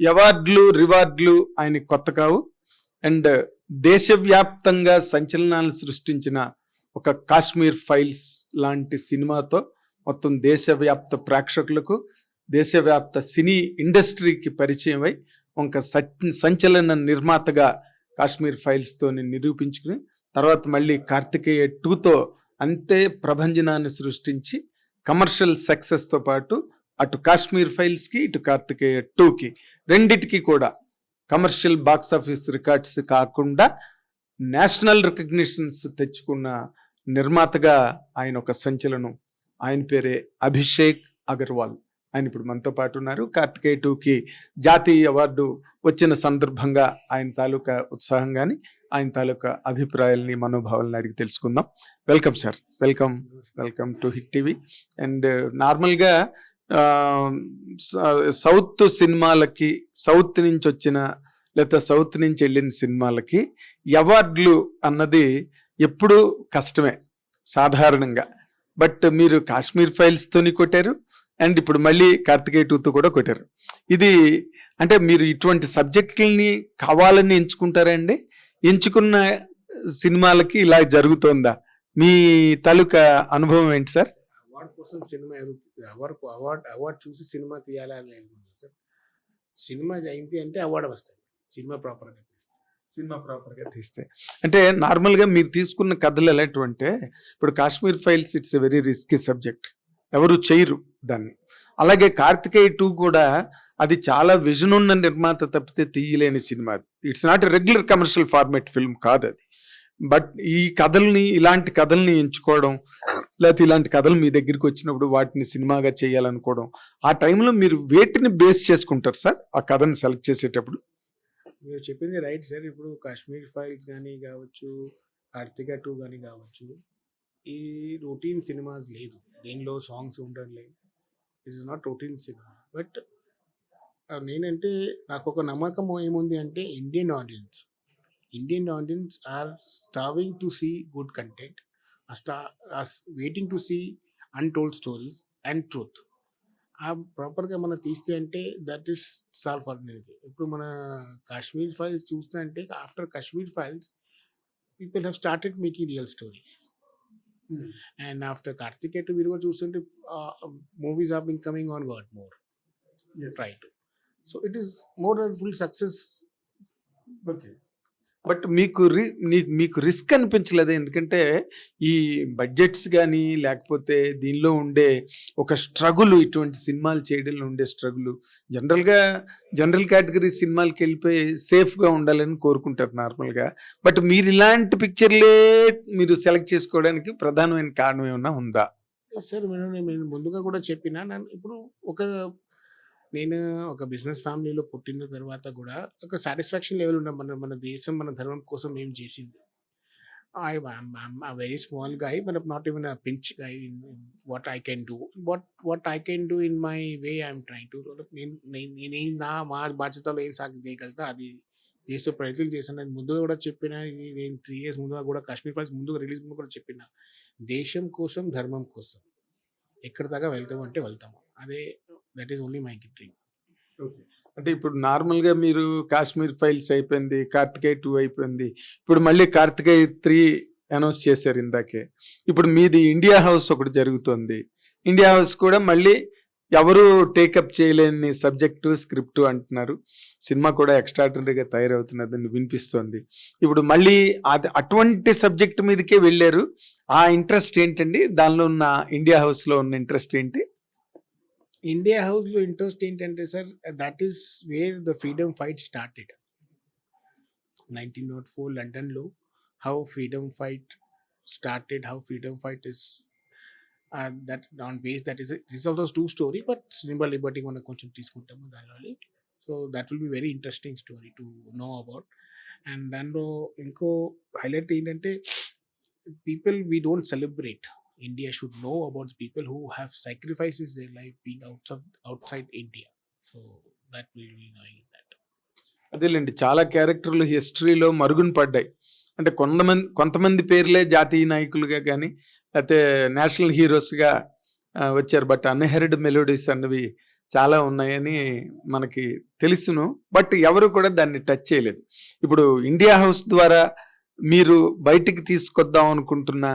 అవార్డులు రివార్డులు ఆయన కొత్త కావు. అండ్ దేశవ్యాప్తంగా సంచలనాలు సృష్టించిన ఒక కాశ్మీర్ ఫైల్స్ లాంటి సినిమాతో మొత్తం దేశవ్యాప్త ప్రేక్షకులకు దేశవ్యాప్త సినీ ఇండస్ట్రీకి పరిచయం అయి ఒక సంచలన నిర్మాతగా కాశ్మీర్ ఫైల్స్తోని నిరూపించుకుని తర్వాత మళ్ళీ కార్తికేయ టూతో అంతే ప్రభంజనాన్ని సృష్టించి కమర్షియల్ సక్సెస్తో పాటు అటు కాశ్మీర్ ఫైల్స్కి ఇటు కార్తికేయ టూకి రెండిటికి కూడా కమర్షియల్ బాక్స్ ఆఫీస్ రికార్డ్స్ కాకుండా నేషనల్ రికగ్నిషన్స్ తెచ్చుకున్న నిర్మాతగా ఆయన ఒక సంచలనం. ఆయన పేరే అభిషేక్ అగర్వాల్. ఆయన ఇప్పుడు మనతో పాటు ఉన్నారు. కార్తికేయ టూకి జాతీయ అవార్డు వచ్చిన సందర్భంగా ఆయన తాలూకా ఉత్సాహం కానీ ఆయన తాలూకా అభిప్రాయాలని మనోభావాలని అడిగి తెలుసుకుందాం. Welcome sir. Welcome. Welcome to Hit TV. And నార్మల్గా సౌత్ సినిమాలకి సౌత్ నుంచి వచ్చిన లేదా సౌత్ నుంచి వెళ్ళిన సినిమాలకి అవార్డులు అన్నది ఎప్పుడూ కష్టమే సాధారణంగా. బట్ మీరు కాశ్మీర్ ఫైల్స్తోని కొట్టారు అండ్ ఇప్పుడు మళ్ళీ కార్తికేయ టూతో కూడా కొట్టారు. ఇది అంటే మీరు ఇటువంటి సబ్జెక్టుల్ని కావాలని ఎంచుకుంటారా అండి? ఎంచుకున్న సినిమాలకి ఇలా జరుగుతోందా? మీ తాలూకా అనుభవం ఏంటి సార్? కోసం సినిమా ఎదుగుతుంది అవార్డ్ అవార్డ్ అవార్డ్ చూసి సినిమా తీయాలి అని అనుకుంటున్నాను సార్ సినిమా అయింది అంటే అవార్డు వస్తాయి. సినిమా ప్రాపర్గా తీస్తే. సినిమా ప్రాపర్గా తీస్తే. అంటే నార్మల్గా మీరు తీసుకున్న కథలు ఎలాంటివంటే ఇప్పుడు Kashmir Files it's a very risky subject. ఎవరు చేయరు దాన్ని. అలాగే కార్తికేయ టూ కూడా అది చాలా విజన్ ఉన్న నిర్మాత తప్పితే తీయలేని cinema it's not regular commercial format film కాదు అది. బట్ ఈ కథల్ని ఇలాంటి కథల్ని ఎంచుకోవడం లేకపోతే ఇలాంటి కథలు మీ దగ్గరికి వచ్చినప్పుడు వాటిని సినిమాగా చేయాలనుకోవడం ఆ టైంలో మీరు వేటిని బేస్ చేసుకుంటారు సార్? ఆ కథని సెలెక్ట్ చేసేటప్పుడు? మీరు చెప్పింది రైట్ సార్. ఇప్పుడు కాశ్మీర్ ఫైల్స్ కానీ కావచ్చు కార్తిక టూ కానీ కావచ్చు ఈ రొటీన్ సినిమాస్ లేదు. దీనిలో సాంగ్స్ ఉండడం లేదు. It's not routine cinema but నేనంటే నాకు ఒక నమ్మకం ఏముంది అంటే Indian audience Indian audience are starving to see good content waiting to see untold stories and truth ఆ ప్రాపర్గా మనం తీస్తే అంటే దట్ ఈస్ సాల్వ్ ఫర్ ఇప్పుడు మన కాశ్మీర్ ఫైల్స్ చూస్తే అంటే after Kashmir Files people have started making real stories and after Karthikeya మీరు కూడా చూస్తుంటే movies are been coming on got more right so it is more full success okay but మీకు రి మీకు రిస్క్ అనిపించలేదు? ఎందుకంటే ఈ బడ్జెట్స్ కానీ లేకపోతే దీనిలో ఉండే ఒక స్ట్రగుల్ ఇటువంటి సినిమాలు చేయడంలో ఉండే స్ట్రగుల్ జనరల్గా జనరల్ కేటగిరీ సినిమాలకి వెళ్ళిపోయి సేఫ్గా ఉండాలని కోరుకుంటారు నార్మల్గా. బట్ మీరు ఇలాంటి పిక్చర్లే మీరు సెలెక్ట్ చేసుకోవడానికి ప్రధానమైన కారణం ఏమన్నా ఉందా? సార్ నేను నేను ముందుగా కూడా చెప్పిన నన్ను ఇప్పుడు ఒక నేను ఒక బిజినెస్ ఫ్యామిలీలో పుట్టిన తర్వాత కూడా ఒక సాటిస్ఫాక్షన్ లెవెల్ ఉన్న మన మన దేశం మన ధర్మం కోసం ఏం చేసింది? I very small guy but not even a pinch guy in what I can do what what I can do in my way I'm try to నేను నేను నా మా బాధ్యతలో ఏం సాగు చేయగలుగుతా? అది దేశ ప్రయత్నం చేశాను నేను ముందుగా కూడా చెప్పిన ఇది నేను త్రీ ఇయర్స్ ముందుగా కూడా కాశ్మీర్ ఫైల్స్ ముందుగా రిలీజ్ ముందు కూడా చెప్పిన దేశం కోసం ధర్మం కోసం ఎక్కడి దాకా వెళ్తాము అంటే వెళ్తాము. అదే that is only my dream అంటే ఇప్పుడు నార్మల్గా మీరు కాశ్మీర్ ఫైల్స్ అయిపోయింది కార్తికేయ టూ అయిపోయింది. ఇప్పుడు మళ్ళీ కార్తికేయ త్రీ అనౌన్స్ చేశారు ఇందాకే. ఇప్పుడు మీది ఇండియా హౌస్ ఒకటి జరుగుతుంది. ఇండియా హౌస్ కూడా మళ్ళీ ఎవరు టేకప్ చేయలేని సబ్జెక్టు స్క్రిప్ట్ అంటున్నారు. సినిమా కూడా ఎక్స్ట్రాడినరీగా తయారవుతున్నదని వినిపిస్తోంది. ఇప్పుడు మళ్ళీ అది అటువంటి సబ్జెక్ట్ మీదకే వెళ్ళారు. ఆ ఇంట్రెస్ట్ ఏంటండి? దానిలో ఉన్న ఇండియా హౌస్లో ఉన్న ఇంట్రెస్ట్ ఏంటి? ఇండియా హౌస్లో ఇంట్రెస్ట్ ఏంటంటే sir that is where the freedom fight started nineteen naught four లండన్లో how freedom fight started how freedom fight is that on base that is this also too story but cinema liberty మనం కొంచెం తీసుకుంటాము దానివల్ల so that will be very interesting story to know about and దానిలో ఇంకో highlight ఏంటంటే people we don't celebrate India should know about the people who have sacrifices their life being outside outside India. So that will be knowing that. అదేలేండి చాలా క్యారెక్టర్లు హిస్టరీలో మరుగున పడ్డాయి అంటే కొంతమంది కొంతమంది పేర్లే జాతీయ నాయకులుగా కానీ లేకపోతే నేషనల్ హీరోస్గా వచ్చారు బట్ అన్హెరిడ్ మెలోడీస్ అన్నవి చాలా ఉన్నాయని మనకి తెలుసును బట్ ఎవరు కూడా దాన్ని టచ్ చేయలేదు ఇప్పుడు ఇండియా హౌస్ ద్వారా మీరు బయటికి తీసుకొద్దాం అనుకుంటున్న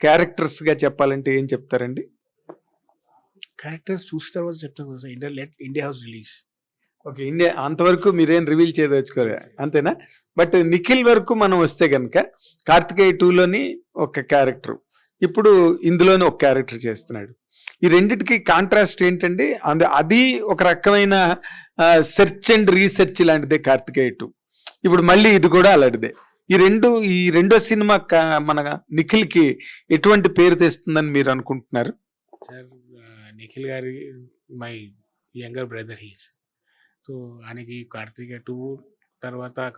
క్యారెక్టర్స్గా చెప్పాలంటే ఏం చెప్తారండి? క్యారెక్టర్స్ చూసిన తర్వాత చెప్తాం కదా sir. India let India House release okay India అంతవరకు మీరేం రివీల్ చేయదలుచుకోలే. అంతేనా? బట్ నిఖిల్ వరకు మనం వస్తే కనుక కార్తికేయ టూలోని ఒక క్యారెక్టర్ ఇప్పుడు ఇందులోనే ఒక క్యారెక్టర్ చేస్తున్నాడు. ఈ రెండిటికి కాంట్రాస్ట్ ఏంటంటే అంద అది ఒక రకమైన సెర్చ్ అండ్ రీసెర్చ్ లాంటిదే కార్తికేయ టూ ఇప్పుడు మళ్ళీ ఇది కూడా అలాంటిదే. ఈ రెండు ఈ రెండో సినిమా క- మన నిఖిల్కి ఎటువంటి పేరు తెస్తుందని మీరు అనుకుంటున్నారు? సార్ నిఖిల్ గారి my younger brother he's. So ఆయనకి కార్తీక టూ తర్వాత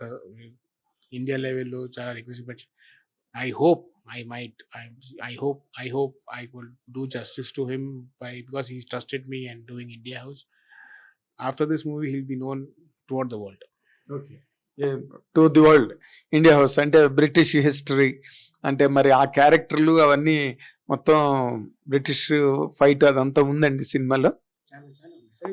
ఇండియా లెవెల్లో చాలా రిక్వెస్ట్ పెట్టి I hope I might I hope I hope I will do justice to him by because he trusted me and doing India House. After this movie he'll be known toward the world. To the world India House అంటే British history అంటే మరి ఆ క్యారెక్టర్లు అవన్నీ మొత్తం British fight అదంతా ఉందండి సినిమాలో?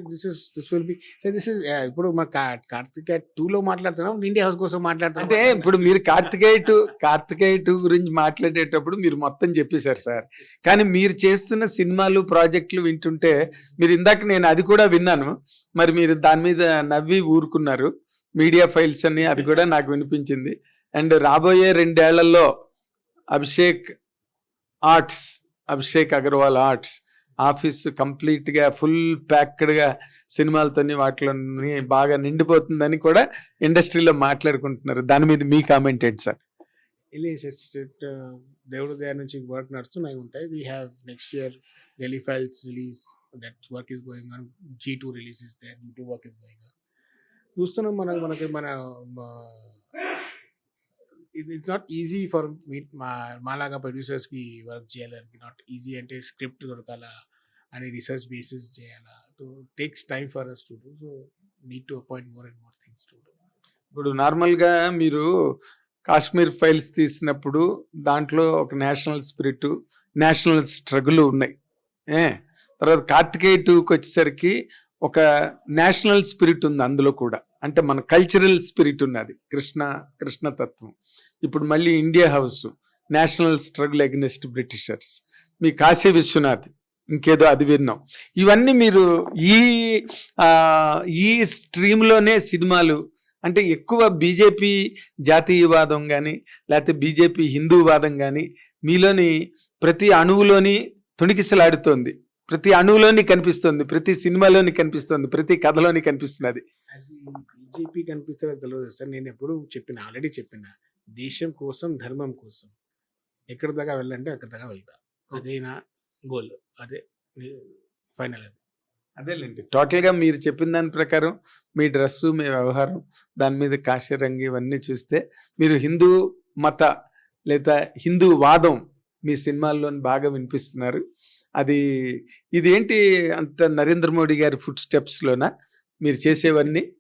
This is this will be this is ఇప్పుడు మన కార్తిక టూ లో మాట్లాడుతున్నాం ఇండియా హౌస్ కోసం మాట్లాడుతున్నాం. అంటే ఇప్పుడు మీరు కార్తికేయ టూ కార్తికేయ టూ గురించి మాట్లాడేటప్పుడు మీరు మొత్తం చెప్పేశారు సార్ కానీ మీరు చేస్తున్న సినిమాలు ప్రాజెక్టులు వింటుంటే మీరు ఇందాక నేను అది కూడా విన్నాను మరి మీరు దాని మీద నవ్వి ఊరుకున్నారు. మీడియా ఫైల్స్ అని అది కూడా నాకు వినిపించింది. అండ్ రాబోయే రెండేళ్ళలో Abhishek arts Abhishek Agarwal arts office కంప్లీట్గా ఫుల్ ప్యాక్డ్గా సినిమాలతోని వాటిలోని బాగా నిండిపోతుందని కూడా ఇండస్ట్రీలో మాట్లాడుకుంటున్నారు. దాని మీద మీ కామెంట్ ఏంటి సార్? వెళ్ళి దేవుడు దగ్గర నుంచి వర్క్ నడుస్తున్నాయి ఉంటాయి. We have next year Delhi Files release that work is going on G two release is there two work is going on చూస్తున్నాం మనకు మనకి మన it's not easy for me మా మాలాగా ప్రొడ్యూసర్స్కి వర్క్ చేయాలని నాట్ ఈజీ అంటే స్క్రిప్ట్ దొరకాలా అని రీసెర్చ్ బేసిస్ చేయాలా? So takes time for us to do so need to appoint more and more things to do ఇప్పుడు నార్మల్గా మీరు కాశ్మీర్ ఫైల్స్ తీసినప్పుడు దాంట్లో ఒక నేషనల్ స్పిరిట్ నేషనల్ స్ట్రగుల్ ఉన్నాయి. ఏ? తర్వాత కార్తికేయ టూకి వచ్చేసరికి ఒక నేషనల్ స్పిరిట్ ఉంది అందులో కూడా. అంటే మన కల్చరల్ స్పిరిట్ ఉన్నది కృష్ణ కృష్ణతత్వం ఇప్పుడు మళ్ళీ India House national struggle against Britishers. మీ కాశీ విశ్వనాథ్ ఇంకేదో అది విన్నాం. ఇవన్నీ మీరు ఈ ఈ స్ట్రీమ్లోనే సినిమాలు అంటే ఎక్కువ బీజేపీ జాతీయవాదం కానీ లేకపోతే బీజేపీ హిందూవాదం కానీ మీలోని ప్రతి అణువులోని తొణికిసలాడుతోంది. ప్రతి అణువులోని కనిపిస్తుంది ప్రతి సినిమాలోని కనిపిస్తుంది ప్రతి కథలోని కనిపిస్తున్నది. అది బీజేపీ కనిపిస్తుందో తెలియదు సార్. నేను ఎప్పుడు చెప్పిన ఆల్రెడీ చెప్పిన దేశం కోసం ధర్మం కోసం ఎక్కడి దాకా వెళ్ళంటే అక్కడ దాకా వెళ్తా. అదే నా గోల్ అదే ఫైనల్ అది. అదేలేండి. టోటల్గా మీరు చెప్పిన దాని ప్రకారం మీ డ్రెస్సు మీ వ్యవహారం దాని మీద కాశ్యరంగి ఇవన్నీ చూస్తే మీరు హిందూ మత లేదా హిందూ వాదం మీ సినిమాల్లోని బాగా వినిపిస్తున్నారు. అది ఇదేంటి అంత నరేంద్ర మోడీ గారి ఫుడ్ స్టెప్స్లోనా మీరు చేసేవన్నీ?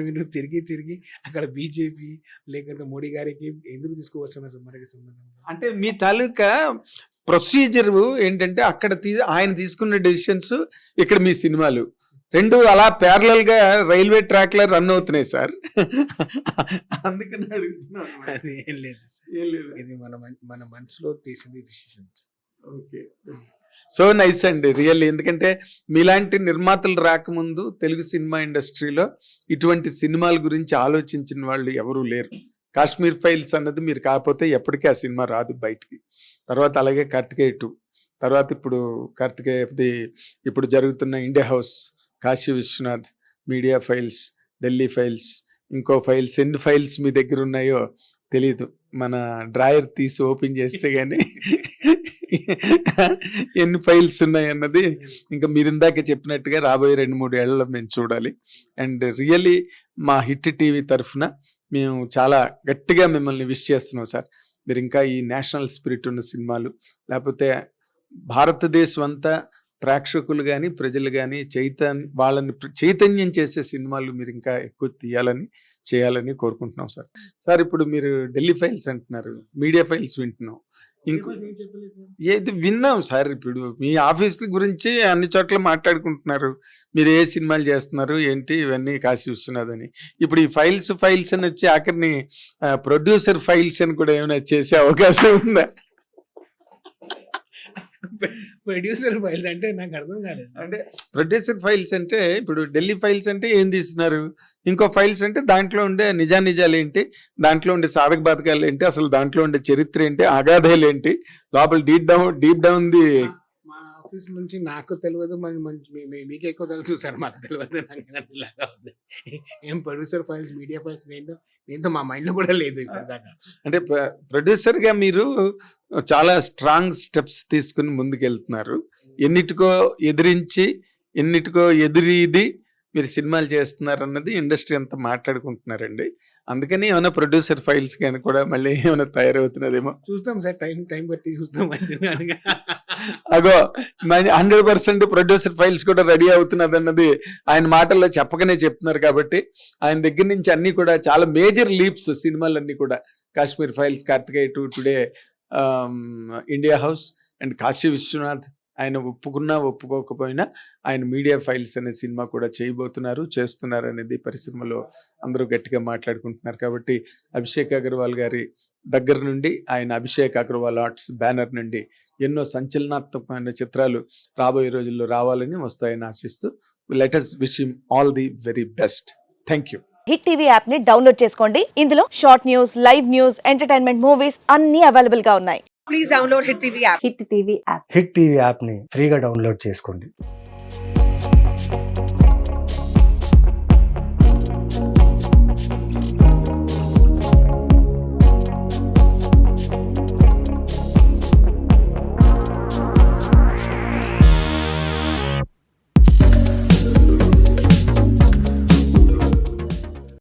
మీరు తిరిగి తిరిగి అక్కడ బీజేపీ లేకపోతే మోడీ గారికి ఎందుకు తీసుకువస్తున్నారు మనకి సంబంధం? అంటే మీ తాలూకా ప్రొసీజర్ ఏంటంటే అక్కడ తీ ఆయన తీసుకున్న డెసిషన్స్ ఇక్కడ మీ సినిమాలు. రెండు అలా ప్యారలల్గా రైల్వే ట్రాక్లో రన్ అవుతున్నాయి సార్. అందుకని అడుగుతున్నాను. అది ఏం లేదు సార్. ఏం లేదు. ఇది మన మన్- మన మనసులో తీసింది డిసిషన్స్ ఓకే. సో నైస్ అండి రియల్ ఎందుకంటే మీలాంటి నిర్మాతలు రాకముందు తెలుగు సినిమా ఇండస్ట్రీలో ఇటువంటి సినిమాల గురించి ఆలోచించిన వాళ్ళు ఎవరూ లేరు. కాశ్మీర్ ఫైల్స్ అన్నది మీరు కాకపోతే ఎప్పటికీ ఆ సినిమా రాదు బయటికి. తర్వాత అలాగే కార్తికేయ టూ తర్వాత ఇప్పుడు కార్తికేయది ఇప్పుడు జరుగుతున్న India House Kashi Vishwanath media files Delhi Files ఇంకో ఫైల్స్ ఎన్ని ఫైల్స్ మీ దగ్గర ఉన్నాయో తెలీదు. మన డ్రాయర్ తీసి ఓపెన్ చేస్తే కానీ ఎన్ని ఫైల్స్ ఉన్నాయి అన్నది ఇంకా మీరు ఇందాక చెప్పినట్టుగా రాబోయే రెండు మూడు ఏళ్ళలో మేము చూడాలి. అండ్ రియల్లీ మా హిట్ టీవీ తరఫున మేము చాలా గట్టిగా మిమ్మల్ని విష్ చేస్తున్నాం సార్. మీరు ఇంకా ఈ నేషనల్ స్పిరిట్ ఉన్న సినిమాలు లేకపోతే భారతదేశం అంతా ప్రేక్షకులు కానీ ప్రజలు కానీ చైతన్ వాళ్ళని చైతన్యం చేసే సినిమాలు మీరు ఇంకా ఎక్కువ తీయాలని చేయాలని కోరుకుంటున్నాం సార్. సార్ ఇప్పుడు మీరు ఢిల్లీ ఫైల్స్ అంటున్నారు మీడియా ఫైల్స్ వింటున్నాం. ఇంకో ఏది విన్నాం సార్ ఇప్పుడు మీ ఆఫీస్ గురించి అన్ని చోట్ల మాట్లాడుకుంటున్నారు. మీరు ఏ సినిమాలు చేస్తున్నారు ఏంటి ఇవన్నీ విశ్వనాథ్ అని ఇప్పుడు ఈ ఫైల్స్ ఫైల్స్ అని వచ్చి ఆఖరిని ప్రొడ్యూసర్ ఫైల్స్ అని కూడా ఏమైనా చేసే అవకాశం ఉందా? ప్రొడ్యూసర్ ఫైల్స్ అంటే నాకు అర్థం కాలేదు అంటే ప్రొడ్యూసర్ ఫైల్స్ అంటే ఇప్పుడు ఢిల్లీ ఫైల్స్ అంటే ఏం తీస్తున్నారు? ఇంకో ఫైల్స్ అంటే దాంట్లో ఉండే నిజానిజాలు ఏంటి? దాంట్లో ఉండే సాధక బాధకాలు ఏంటి? అసలు దాంట్లో ఉండే చరిత్ర ఏంటి? అగాధాలు ఏంటి? లోపల deep down deep down the office నుంచి నాకు తెలియదు మరి మీకు ఎక్కువ తెలుసు సార్ మాకు తెలియదు నాకు ఇలాగా ఉంది. ఏం ప్రొడ్యూసర్ ఫైల్స్ మీడియా ఫైల్స్ ఏంటో? దీంతో మా మైండ్ కూడా లేదు దాకా అంటే ప్రొడ్యూసర్గా మీరు చాలా స్ట్రాంగ్ స్టెప్స్ తీసుకుని ముందుకెళ్తున్నారు. ఎన్నిటికో ఎదిరించి ఎన్నిటికో ఎదురీది మీరు సినిమాలు చేస్తున్నారు అన్నది ఇండస్ట్రీ అంతా మాట్లాడుకుంటున్నారండి. అందుకని ఏమైనా ప్రొడ్యూసర్ ఫైల్స్ కానీ కూడా మళ్ళీ ఏమైనా తయారవుతున్నదేమో? చూస్తాం సార్. టైం టైం బట్టి చూస్తాం. అగో హండ్రెడ్ పర్సెంట్ ప్రొడ్యూసర్ ఫైల్స్ కూడా రెడీ అవుతున్నది అన్నది ఆయన మాటల్లో చెప్పకనే చెప్తున్నారు కాబట్టి ఆయన దగ్గర నుంచి అన్ని కూడా చాలా మేజర్ లీప్స్ సినిమాలన్నీ కూడా. Kashmir Files Karthikeya two today India House and Kashi Vishwanath. ఆయన ఒప్పుకున్నా ఒప్పుకోకపోయినా ఆయన మీడియా ఫైల్స్ అనే సినిమా కూడా చేయబోతున్నారు చేస్తున్నారు అనేది పరిశ్రమలో అందరూ గట్టిగా మాట్లాడుకుంటున్నారు కాబట్టి అభిషేక్ అగర్వాల్ గారి దగ్గర నుండి ఆయన అభిషేక్ అగర్వాల్ ఆర్ట్స్ బ్యానర్ నుండి ఎన్నో సంచలనాత్మకమైన చిత్రాలు రాబోయే రోజుల్లో రావాలని వస్తాయని ఆశిస్తూ let's wish him all the very best thank you Hit TV యాప్ని డౌన్లోడ్ చేసుకోండి. ఇందులో short news live news entertainment movies అన్ని అవైలబుల్గా ఉన్నాయి. Please download Hit TV app. Hit TV app Hit TV యాప్ని ఫ్రీగా డౌన్లోడ్ చేసుకోండి.